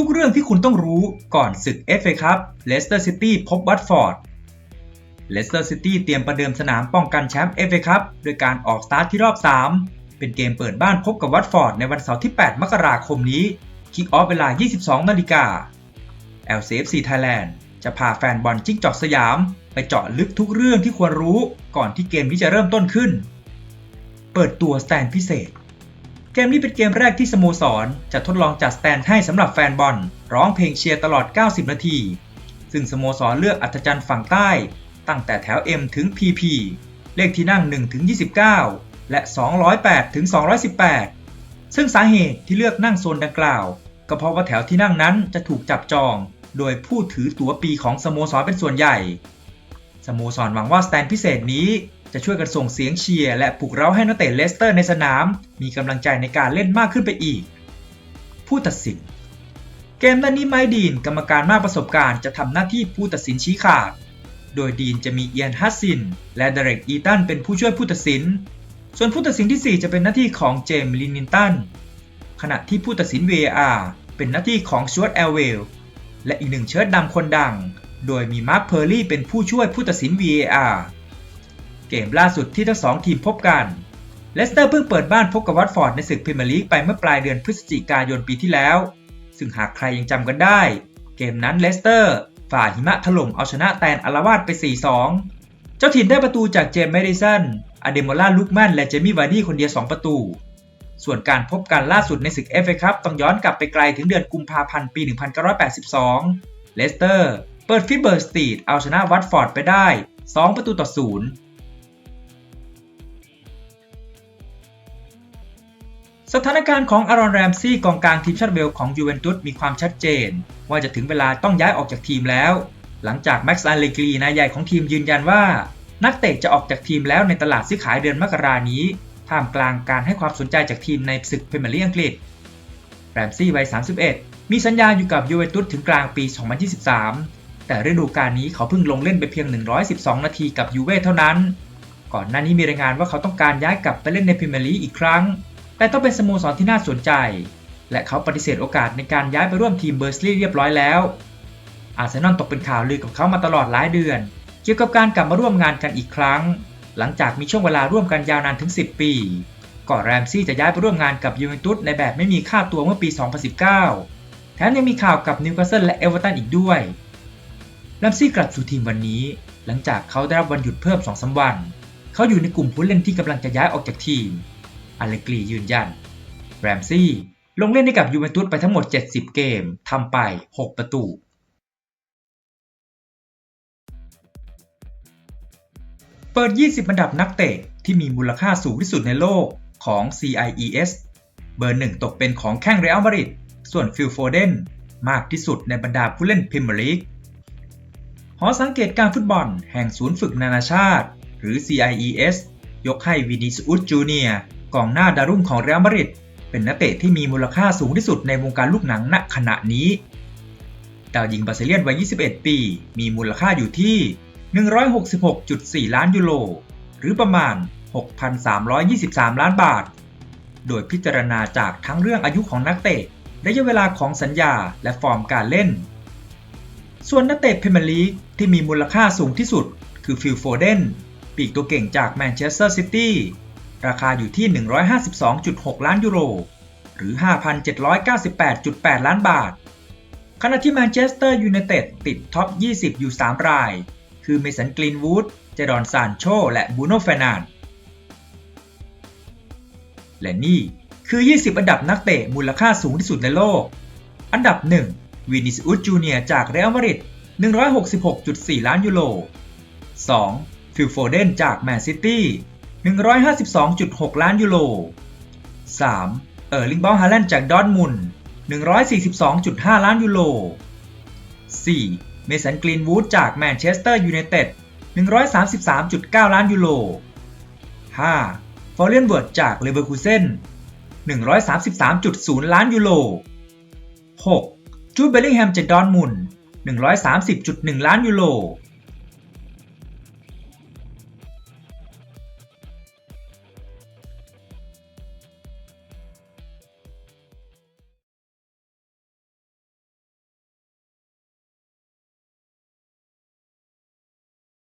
ุกเรื่องที่คุณต้องรู้ก่อนศึก FA ครับเลสเตอร์ซิตี้พบวัตฟอร์ดเลสเตอร์ซิตี้เตรียมประเดิมสนามป้องกันแชมป์ FA ครับโดยการออกสตาร์ทที่รอบ 3 เป็นเกมเปิดบ้านพบกับวัตฟอร์ดในวันเสาร์ที่ 8 มกราคมนี้ คิกออฟเวลา 22 นาฬิกา LCFC Thailand จะพาแฟนบอลจิ้งจอกสยาม ไปเจาะลึกทุกเรื่องที่ควรรู้ก่อนที่เกมนี้จะเริ่มต้นขึ้น เปิดตัวสแตนพิเศษ เกมนี้เป็นเกมแรกที่สโมสร จะทดลองจัดสแตนให้สำหรับแฟนบอล ร้องเพลงเชียร์ตลอด 90 นาที ซึ่งสโมสรเลือกอัธจันทร์ฝั่งใต้ ตั้งแต่แถว M ถึง PP เลขที่นั่ง 1 ถึง 29 และ 208 ถึง 218 ซึ่งสาเหตุที่เลือกนั่งโซนดังกล่าว ก็เพราะว่าแถวที่นั่งนั้นจะถูกจับจอง โดยผู้ถือตั๋วปีของสโมสรเป็นส่วนใหญ่ สโมสรหวังว่าสแตนพิเศษนี้ จะช่วยกันส่งเสียงเชียร์และปลุกเร้าให้นักเตะเลสเตอร์ในสนาม มีกำลังใจในการเล่นมากขึ้นไปอีก ผู้ตัดสิน เกมนัดนี้ไมดีนกรรมการมากประสบการณ์จะทำหน้าที่ผู้ตัดสินชี้ขาด โดยดีนจะมีเอียนฮัสซิน และเดเร็กอีตันเป็นผู้ช่วยผู้ตัดสิน ส่วนผู้ตัดสินที่ 4 จะเป็นหน้าที่ของเจมส์ลินนินตันขณะที่ผู้ตัดสิน VAR เป็นหน้าที่ของชวตแอลเวลและอีกหนึ่งเชิดดำคนดัง โดยมีมาร์คเพอร์ลี่เป็นผู้ช่วยผู้ตัดสิน VAR เกมล่าสุดที่ทั้งสองทีมพบกันเลสเตอร์เพิ่งเปิดบ้านพบกับวัตฟอร์ดในศึกพรีเมียร์ลีกไปเมื่อปลายเดือนพฤศจิกายนปีที่แล้ว ซึ่งหากใครยังจำกันได้ เกมนั้นเลสเตอร์ฝ่าหิมะถล่มเอาชนะแตนอาราวาสไป 4-2 เจ้าถิ่นได้ประตูจากเจมส์แมดิสันอเดโมล่าลุกแมนและเจมี่วาร์ดี้คนเดียว 2 ประตู ส่วนการพบกันล่าสุดในศึกเอฟเอคัพต้องย้อนกลับไปไกลถึงเดือนกุมภาพันธ์ปี 1982 เลสเตอร์ เปิดฟิเบอร์สตีดเอาชนะวัตฟอร์ดไปได้ 2 ประตูต่อ 0 สถานการณ์ของอารอนแรมซี่กองกลางทีมชาติเวลของยูเวนตุสมีความชัดเจน ว่าจะถึงเวลาต้องย้ายออกจากทีมแล้ว หลังจากแม็กซ์อัลเลกรีนายใหญ่ของทีมยืนยันว่า นักเตะจะออกจากทีมแล้วในตลาดซื้อขายเดือนมกรานี้ท่ามกลางการให้ความสนใจจากทีมในศึกพรีเมียร์ลีกอังกฤษ แรมซี่วัย 31 มีสัญญาอยู่กับยูเวนตุสถึงกลางปี 2023 แต่ฤดูกาลนี้เขาเพิ่งลงเล่นไปเพียง 112 นาทีกับยูเว่เท่านั้น ก่อนหน้านี้มีรายงานว่าเขาต้องการย้ายกลับไปเล่นในพรีเมียร์ลีกอีกครั้ง แต่ต้องเป็นสโมสรที่น่าสนใจ และเขาปฏิเสธโอกาสในการย้ายไปร่วมทีมเบอร์สลีย์เรียบร้อยแล้ว อาร์เซนอลตกเป็นข่าวลือกับเขามาตลอดหลายเดือน เกี่ยวกับการกลับมาร่วมงานกันอีกครั้ง หลังจากมีช่วงเวลาร่วมกันยาวนานถึง 10 ปีก่อนแรมซี่จะย้ายไปร่วมงานกับยูเวนตุสในแบบไม่มีค่าตัวเมื่อปี 2019 แถมยังมีข่าวกับนิวคาสเซิลและเอเวอร์ตันอีกด้วยแรมซี่กลับสู่ทีมวันนี้ หลังจากเขาได้รับวันหยุดเพิ่ม2-3วัน เขาอยู่ในกลุ่มผู้เล่นที่กำลังจะย้ายออกจากทีม อเลกรียืนยัน แรมซี่ลงเล่นให้กับยูเวนตุสไปทั้งหมด 70 เกม ทำไป 6 ประตูเปิด 20 อันดับนักเตะที่มีมูลค่าสูงที่สุดในโลกของ CIES เบอร์หนึ่งตกเป็นของแข้งเรอัลมาดริด ส่วนฟิลโฟเดนมากที่สุดในบรรดาผู้เล่นพรีเมียร์ลีก หอสังเกตการฟุตบอลแห่งศูนย์ฝึกนานาชาติ หรือ CIES ยกให้วินิสอุสจูเนีย กองหน้าดารุ่งของเรอัลมาดริดเป็นนักเตะที่มีมูลค่าสูงที่สุดในวงการลูกหนังณขณะนี้ ดาวยิงบาซิเลียนวัย 21 ปี มีมูลค่าอยู่ที่ 166.4 ล้านยูโร หรือประมาณ 6,323 ล้านบาท โดยพิจารณาจากทั้งเรื่องอายุของนักเตะ ระยะเวลาของสัญญาและฟอร์มการเล่น ส่วนนักเตะพรีเมียร์ลีกที่มีมูลค่าสูงที่สุด คือฟิลโฟเดน ปีกตัวเก่งจากแมนเชสเตอร์ซิตี้ ราคาอยู่ที่ 152.6 ล้านยูโร หรือ 5,798.8 ล้านบาท ขณะที่แมนเชสเตอร์ยูไนเต็ดติดท็อป 20 อยู่ 3 ราย คือเมสันกรีนวูด เจดอนซานโช และบูโนเฟนันและนี่คือ 20 อันดับนักเตะมูลค่าสูงที่สุดในโลก อันดับ 1 วินิสอุสจูเนียจากเรอัลมาดริด166.4 ล้านยูโร 2. ฟิลโฟเดนจากแมนซิตี้ 152.6 ล้านยูโร 3. เออร์ลิงบอลฮาแลนด์จากดอร์ทมุนด์142.5 ล้านยูโร 4. เมสันกรีนวูดจากแมนเชสเตอร์ยูไนเต็ด133.9 ล้านยูโร 5. ฟอร์เรนเวิร์ดจากเลเวอร์คูเซ่น133.0 ล้านยูโร 6. จูดเบลลิงแฮมจากดอร์ทมุนด์130.1 ล้านยูโร